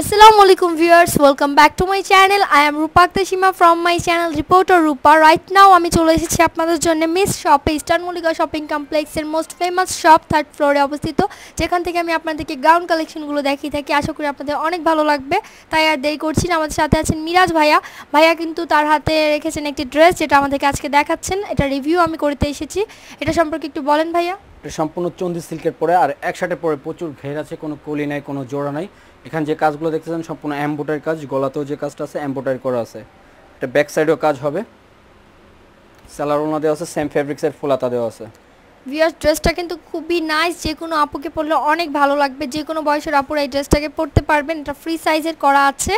Assalamu alaikum, viewers. Welcome back to my channel. I am Rupak Tashima from my channel, reporter Rupa. Right now, আমি চলে এসেছি আপনাদের জন্য miss শপে eastern Mallika shopping কমপ্লেক্সের most famous shop third ফ্লোরে অবস্থিত। যেখান থেকে আমি আপনাদেরকে গাউন কালেকশনগুলো দেখিয়ে থাকি, আশা করি আপনাদের অনেক ভালো লাগবে। তাই আর দেরি করছি না, আমাদের সাথে আছেন মিরাজ ভাইয়া। ভাইয়া কিন্তু তার হাতে রেখেছেন একটি ড্রেস যেটা আমাদেরকে আজকে দেখাচ্ছেন। এটা রিভিউ আমি করতে এসেছি। এটা সম্পর্কে একটু বলেন ভাইয়া। এটা সম্পূর্ণ চন্দি সিল্কের পরে আর একসাথে পরে প্রচুর ঘের আছে, কোনো কলি নাই, কোনো জোড়া নাই। এখানে যে কাজগুলো দেখতেছেন, সম্পূর্ণ এম্বোটারি কাজ, গলাতেও যে কাজটা আছে এম্বোটারি করা আছে। এটা ব্যাক সাইডেও কাজ হবে। স্যালার ওনা দেওয়া আছে সেম ফেব্রিক্সের ফোলাতা দেওয়া আছে। ভিয়ার ড্রেসটা কিন্তু খুবই নাইস যে কোনো আপুকে পরলে অনেক ভালো লাগবে যে কোনো বয়সের আপুরা এই ড্রেসটাকে পরতে পারবেন। এটা ফ্রি সাইজের করা আছে।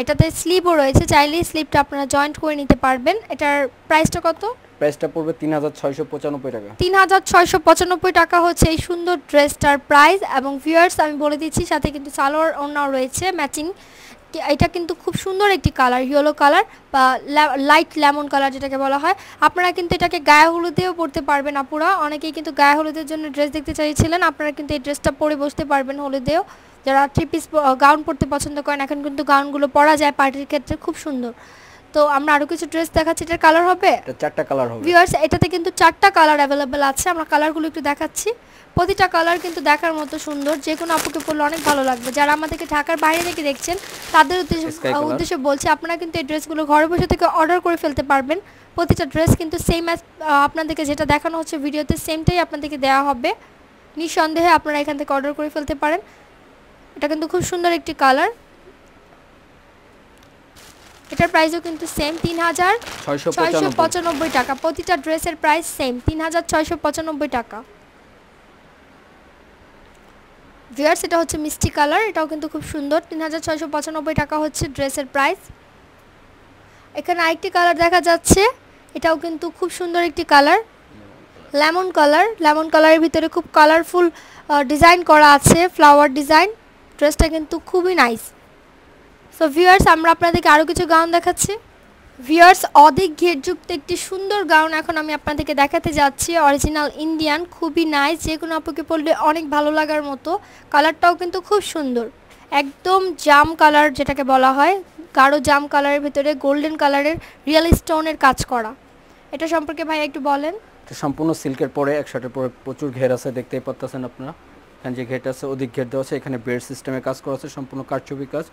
এটাতে স্লিপও রয়েছে চাইলেই স্লিপটা আপনারা জয়েন্ট করে নিতে পারবেন। এটার প্রাইসটা কত? প্রাইসটা পড়বে তিন হাজার ছয়শো পঁচানব্বই টাকা। তিন হাজার ছয়শো পঁচানব্বই টাকা হচ্ছে এই সুন্দর ড্রেসটার প্রাইস এবং ভিউয়ার্স আমি বলে দিচ্ছি সাথে কিন্তু সালোয়ার ওনাও রয়েছে ম্যাচিং এটা কিন্তু খুব সুন্দর একটি কালার ইয়েলো কালার বা লাইট লেমন কালার যেটাকে বলা হয়। আপনারা কিন্তু এটাকে গায়ে হলুদেও পরতে পারবেন আপুরা। অনেকেই কিন্তু গায়ে হলুদের জন্য ড্রেস দেখতে চাইছিলেন। আপনারা কিন্তু এই ড্রেসটা পরে বসতে পারবেন হলুদেও। যারা থ্রি পিস গাউন পরতে পছন্দ করেন এখন কিন্তু গাউনগুলো পরা যায় পার্টির ক্ষেত্রে খুব সুন্দর। তো আমরা আরও কিছু ড্রেস দেখাচ্ছি এটার কালার হবে? চারটা কালার হবে। ভিউয়ার্স এটাতে কিন্তু চারটা কালার অ্যাভেলেবেল আছে। আমরা কালারগুলো একটু দেখাচ্ছি। প্রতিটা কালার কিন্তু দেখার মতো সুন্দর। যে কোনো আপুকে পরলে অনেক ভালো লাগবে। যারা আমাদেরকে ঢাকার বাইরে থেকে দেখছেন তাদের উদ্দেশ্যে. উদ্দেশ্যে বলছি আপনারা কিন্তু এই ড্রেসগুলো ঘরে বসে থেকে অর্ডার করে ফেলতে পারবেন। প্রতিটা ড্রেস কিন্তু সেম আপনাদেরকে যেটা দেখানো হচ্ছে ভিডিওতে সেমটাই আপনাদেরকে দেওয়া হবে। নিঃসন্দেহে আপনারা এখান থেকে অর্ডার করে ফেলতে পারেন। এটা কিন্তু খুব সুন্দর একটি কালার এটার প্রাইসও কিন্তু সেম তিন হাজার ছয়শো পঁচানব্বই। টাকা। প্রতিটা ড্রেসের প্রাইস সেম তিন হাজার ছয়শো পঁচানব্বই টাকা। ভিয়ার্স এটা হচ্ছে মিষ্টি কালার, এটাও কিন্তু খুব সুন্দর। তিন হাজার ছয়শো পঁচানব্বই টাকা হচ্ছে ড্রেসের প্রাইস এখানে আরেকটি কালার দেখা যাচ্ছে, এটাও কিন্তু খুব সুন্দর একটি কালার। লেমন কালার লেমন কালারের ভিতরে খুব কালারফুল ডিজাইন করা আছে ফ্লাওয়ার ডিজাইন ড্রেসটা কিন্তু খুবই নাইস সো ভিউয়ার্স আমরা আপনাদেরকে আরও কিছু গাউন দেখাচ্ছি। ভিউয়ার্স অধিক ঘেরযুক্ত একটি সুন্দর গাউন এখন আমি আপনাদেরকে দেখাতে যাচ্ছি। অরিজিনাল ইন্ডিয়ান খুবই নাইস যে কোনো আপুকে পরলে অনেক ভালো লাগার মতো। কালারটাও কিন্তু খুব সুন্দর। একদম জাম কালার যেটাকে বলা হয়, গাঢ় জাম কালারের ভিতরে গোল্ডেন কালারের রিয়েল স্টোনের কাজ করা। এটা সম্পর্কে ভাই একটু বলেন। এটা সম্পূর্ণ সিল্কের পরে, একসাথে পরে প্রচুর ঘের আছে, দেখতেই পাচ্ছেন আপনারা। এখানে যে ঘেরটা আছে, অধিক ঘের দেওয়া আছে, এখানে বেড সিস্টেমে কাজ করা আছে, সম্পূর্ণ কারচুপি কাজ।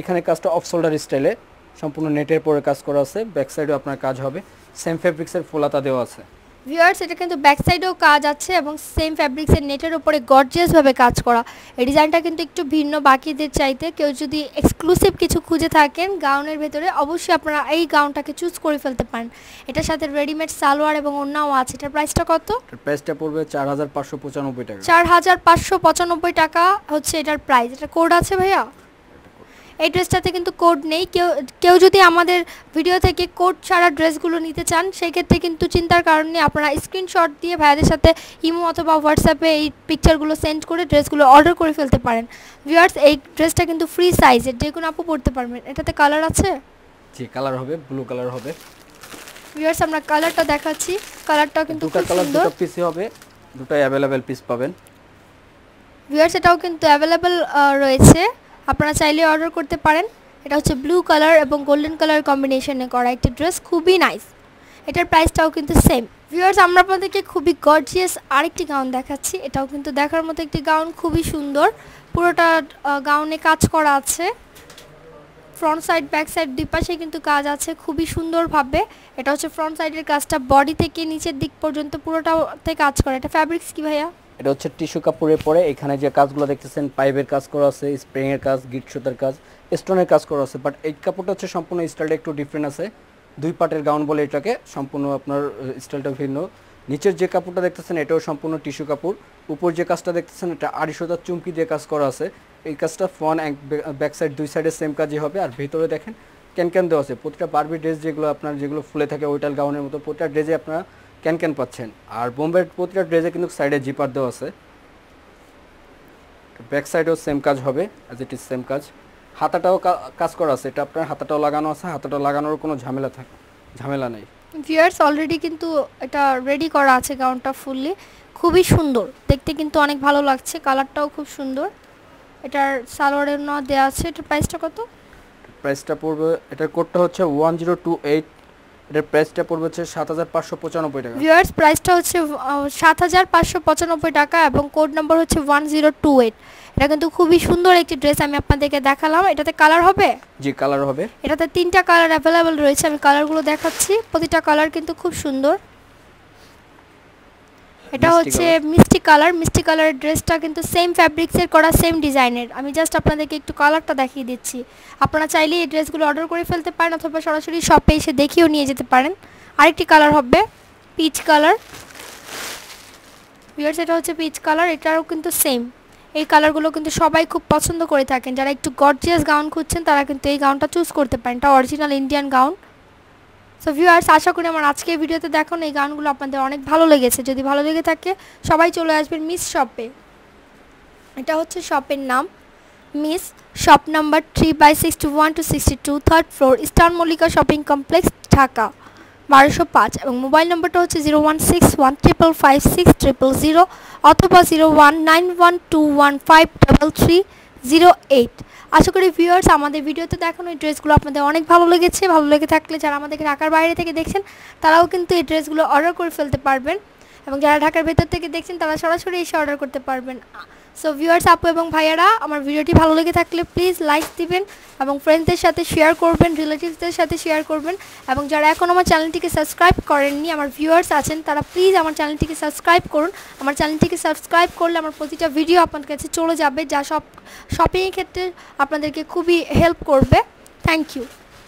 এখানে কাজটা অফ শোল্ডার স্টাইলে সম্পূর্ণ নেটের পরে কাজ করা আছে ব্যাক সাইডেও আপনার কাজ হবে। সেম ফেব্রিক্সের ফোলাতা দেওয়া আছে। ভিউয়ার্স এটা কিন্তু ব্যাক সাইডেও কাজ আছে এবং সেম ফ্যাব্রিক্সের নেটের উপরে গর্জিয়াসভাবে কাজ করা। এই ডিজাইনটা কিন্তু একটু ভিন্ন বাকিদের চাইতে। কেউ যদি এক্সক্লুসিভ কিছু খুঁজে থাকেন গাউনের ভেতরে অবশ্যই আপনারা এই গাউনটাকে চুজ করে ফেলতে পারেন। এটার সাথে রেডিমেড সালোয়ার এবং অন্যও আছে। এটার প্রাইসটা কত? প্রাইসটা পড়বে চার হাজার পাঁচশো পঁচানব্বই টাকা। চার হাজার পাঁচশো পঁচানব্বই টাকা হচ্ছে এটার প্রাইস এটা কোড আছে ভাইয়া? এই ড্রেসটাতে কিন্তু কোড নেই। কেউ কেউ যদি আমাদের ভিডিও থেকে কোড ছাড়া ড্রেসগুলো নিতে চান সেই ক্ষেত্রে কিন্তু চিন্তার কারণে আপনারা স্ক্রিনশট দিয়ে ভাইয়াদের সাথে ইমো অথবা হোয়াটসঅ্যাপে এই পিকচারগুলো সেন্ড করে ড্রেসগুলো অর্ডার করে ফেলতে পারেন। ভিউয়ার্স এই ড্রেসটা কিন্তু ফ্রি সাইজের যে কোনো আপু পড়তে পারবেন। এটাতে কালার আছে? জি কালার হবে ব্লু কালার হবে। ভিউয়ার্স আমরা কালারটা দেখাচ্ছি। কালারটাও কিন্তু দুটো খুব কালার সুন্দর। দুটো পিসই হবে। দুটোই অ্যাভেলেবেল পিস পাবেন। ভিউয়ার্স এটাও কিন্তু অ্যাভেলেবেল রয়েছে। আপনারা চাইলে অর্ডার করতে পারেন। এটা হচ্ছে ব্লু কালার এবং গোল্ডেন কালার কম্বিনেশনে করা একটি ড্রেস খুবই নাইস এটার প্রাইসটাও কিন্তু সেম ভিউয়ার্স আমরা আপনাদেরকে খুবই গর্জিয়াস আরেকটি গাউন দেখাচ্ছি। এটাও কিন্তু দেখার মতো একটি গাউন খুবই সুন্দর। পুরোটা গাউনে কাজ করা আছে। ফ্রন্ট সাইড ব্যাক সাইড দুই পাশে কিন্তু কাজ আছে, খুবই সুন্দরভাবে। এটা হচ্ছে ফ্রন্ট সাইডের কাজটা বডি থেকে নিচের দিক পর্যন্ত পুরোটাতে কাজ করে। এটা ফ্যাব্রিক্স কি ভাইয়া? এটা হচ্ছে টিস্যু কাপড়ের পরে এখানে যে কাজগুলো দেখতেছেন, পাইপের কাজ করা আছে স্প্রিং এর কাজ, গিট সুতার কাজ, স্টোনের কাজ করা আছে বাট এই কাপড়টা হচ্ছে সম্পূর্ণ স্টাইলটা একটু ডিফারেন্ট আছে। দুই পাটের গাউন বলে এটাকে সম্পূর্ণ আপনার স্টাইলটা ভিন্ন। নিচের যে কাপড়টা দেখতেছেন, এটাও সম্পূর্ণ টিস্যু কাপড়। উপর যে কাজটা দেখতেছেন, এটা আড়িশোতার চুমকি দিয়ে কাজ করা আছে। এই কাজটা ফ্রন্ট ব্যাক সাইড দুই সাইডে সেম কাজই হবে। আর ভিতরে দেখেন ক্যান ক্যান দেওয়া আছে। প্রতিটা বারবি ড্রেস যেগুলো আপনার, যেগুলো ফুলে থাকে ওইটাল গাউনের মতো প্রতিটা ড্রেসে আপনারা ক্যান ক্যান পাচ্ছেন? আর বোম্বের প্রতিটা ড্রেসে কিন্তু সাইডে জিপার দেওয়া আছে। ব্যাক সাইডেও সেম কাজ হবে অ্যাজ ইট ইজ সেম কাজ। হাতাটাও কাজ করা আছে এটা আপনার হাতাটাও লাগানো আছে হাতাটাও লাগানোর কোনো ঝামেলা থাকে ঝামেলা নেই। ভিউয়ার্স অলরেডি কিন্তু এটা রেডি করা আছে গাউনটা ফুললি খুবই সুন্দর দেখতে কিন্তু অনেক ভালো লাগছে কালারটাও খুব সুন্দর। এটার সালোয়ারের ন দেওয়া আছে এটার প্রাইসটা কত? প্রাইসটা পড়বে এটার কোডটা হচ্ছে ওয়ান জিরো টু এইট এটার প্রাইসটা পড়বে হচ্ছে সাত হাজার পাঁচশো পঁচানব্বই টাকা। ভিউয়ার্স প্রাইসটা হচ্ছে সাত হাজার পাঁচশো পঁচানব্বই টাকা এবং কোড নাম্বার হচ্ছে ওয়ান জিরো টু এইট এটা কিন্তু খুবই সুন্দর একটি ড্রেস আমি আপনাদেরকে দেখালাম। এটাতে কালার হবে? জি কালার হবে। এটাতে তিনটা কালার অ্যাভেলেবেল রয়েছে আমি কালারগুলো দেখাচ্ছি। প্রতিটা কালার কিন্তু খুব সুন্দর। এটা হচ্ছে মিষ্টি কালার মিষ্টি কালারের ড্রেসটা কিন্তু সেম ফ্যাব্রিক্সের করা সেম ডিজাইনের আমি জাস্ট আপনাদেরকে একটু কালারটা দেখিয়ে দিচ্ছি। আপনারা চাইলে এই ড্রেসগুলো অর্ডার করে ফেলতে পারেন অথবা সরাসরি শপে এসে দেখিয়েও নিয়ে যেতে পারেন। আরেকটি কালার হবে পিচ কালার ভিউয়ার্স এটা হচ্ছে পিচ কালার এটারও কিন্তু সেম এই কালারগুলো কিন্তু সবাই খুব পছন্দ করে থাকেন। যারা একটু গর্জিয়াস গাউন খুঁজছেন তারা কিন্তু এই গাউনটা চুজ করতে পারেন। এটা original Indian gown so viewers আশা করি আমার আজকের ভিডিওতে দেখানো এই গানগুলো আপনাদের অনেক ভালো লেগেছে। যদি ভালো লেগে থাকে, সবাই চলে আসবেন মিস শপে এটা হচ্ছে শপের নাম। Miss shop number three by sixty one two sixty two third floor eastern Mallika shopping complex Dhaka বারোশো পাঁচ। এবং মোবাইল নম্বরটা হচ্ছে zero one six one triple five six triple zero অথবা zero one nine one two one five double three zero eight আশা করি viewers আমাদের ভিডিওতে দেখানো এই ড্রেসগুলো আপনাদের অনেক ভালো লেগেছে। ভালো লেগে থাকলে যারা আমাদেরকে ঢাকার বাইরে থেকে দেখছেন, তারাও কিন্তু এই ড্রেসগুলো অর্ডার করে ফেলতে পারবেন। এবং যারা ঢাকার ভেতর থেকে দেখছেন, তারা সরাসরি এসে অর্ডার করতে পারবেন। সো ভিউয়ার্স আপু এবং ভাইয়ারা, আমার ভিডিওটি ভালো লেগে থাকলে প্লিজ লাইক দিবেন এবং ফ্রেন্ডসদের সাথে শেয়ার করবেন রিলেটিভসদের সাথে শেয়ার করবেন এবং যারা এখন আমার চ্যানেলটিকে সাবস্ক্রাইব করেননি, আমার ভিউয়ার্স আছেন, তারা প্লিজ আমার চ্যানেলটিকে সাবস্ক্রাইব করুন। আমার চ্যানেলটিকে সাবস্ক্রাইব করলে আমার প্রতিটা ভিডিও আপনাদের কাছে চলে যাবে, যা সব শপিংয়ের ক্ষেত্রে আপনাদেরকে খুবই হেল্প করবে। Thank you